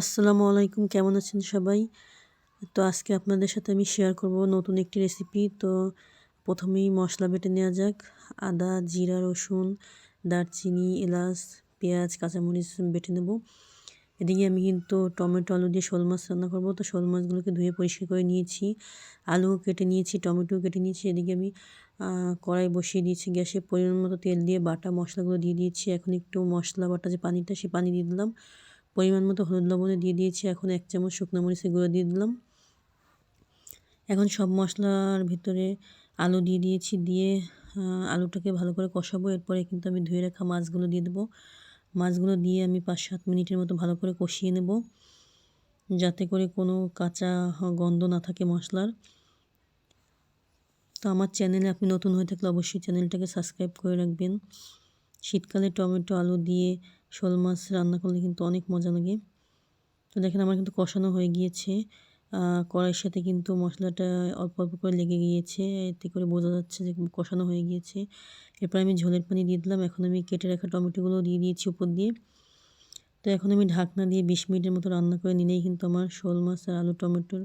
আসসালামু আলাইকুম, কেমন আছেন সবাই? তো আজকে আপনাদের সাথে আমি শেয়ার করব নতুন একটি রেসিপি তো প্রথমেই মশলা বেটে নেওয়া যাক। আদা, জিরা, রসুন, দারচিনি, এলাচ, পেঁয়াজ, কাঁচামরিচ বেটে নেব। এদিকে আমি কিন্তু টমেটো, আলু দিয়ে শোল মাছ রান্না করব। তো শোল মাছগুলোকে ধুয়ে পরিষ্কার করে নিয়েছি। আলু কেটে নিয়েছি টমেটো কেটে নিয়েছি। এদিকে আমি কড়াই বসিয়ে দিয়েছি গ্যাসে পরিমাণ মতো তেল দিয়ে বাটা মশলাগুলো দিয়ে দিয়েছি। এখন একটু মশলা বাটা যে পানিটা, সে পানি দিয়ে দিলাম। পরিমাণ মতো হলুদ লবণে দিয়ে দিয়েছি। এখন এক চামচ শুকনো মরিচের গুঁড়ো দিয়ে দিলাম। এখন সব মশলার ভিতরে আলু দিয়ে দিয়েছি। দিয়ে আলুটাকে ভালো করে কষাবো। এরপরে কিন্তু আমি ধুয়ে রাখা মাছগুলো দিয়ে দেবো। মাছগুলো দিয়ে আমি পাঁচ সাত মিনিটের মতো ভালো করে কষিয়ে নেব। যাতে করে কোনো কাঁচা গন্ধ না থাকে মশলার। তো আমার চ্যানেলে আপনি নতুন হয়ে থাকলে অবশ্যই চ্যানেলটাকে সাবস্ক্রাইব করে রাখবেন। শীতকালে টমেটো, আলু দিয়ে শোল মাছ রান্না করলে কিন্তু অনেক মজা লাগে। তো দেখেন আমার কিন্তু কষানো হয়ে গিয়েছে। কড়াইয়ের সাথে কিন্তু মশলাটা অল্প অল্প করে লেগে গিয়েছে। এতে করে বোঝা যাচ্ছে যে কষানো হয়ে গিয়েছে। এরপর আমি ঝোলের পানি দিয়ে দিলাম। এখন আমি কেটে রাখা টমেটোগুলো দিয়ে দিয়েছি উপর দিয়ে। তো এখন আমি ঢাকনা দিয়ে বিশ মিনিটের মতো রান্না করে নিলেই কিন্তু আমার শোল মাছ আর আলু টমেটোর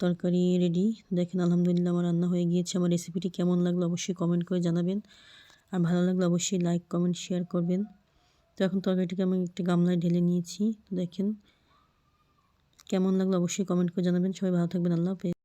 তরকারি রেডি। দেখেন আলহামদুলিল্লাহ আমার রান্না হয়ে গিয়েছে। আমার রেসিপিটি কেমন লাগল অবশ্যই কমেন্ট করে জানাবেন। আর ভালো লাগলে অবশ্যই লাইক, কমেন্ট, শেয়ার করবেন। তো এখন তরকারিটিকে আমি একটি গামলায় ঢেলে নিয়েছি। তো দেখেন কেমন লাগল অবশ্যই কমেন্ট করে জানাবেন। সবাই ভালো থাকবেন। আল্লাহ হাফেজ।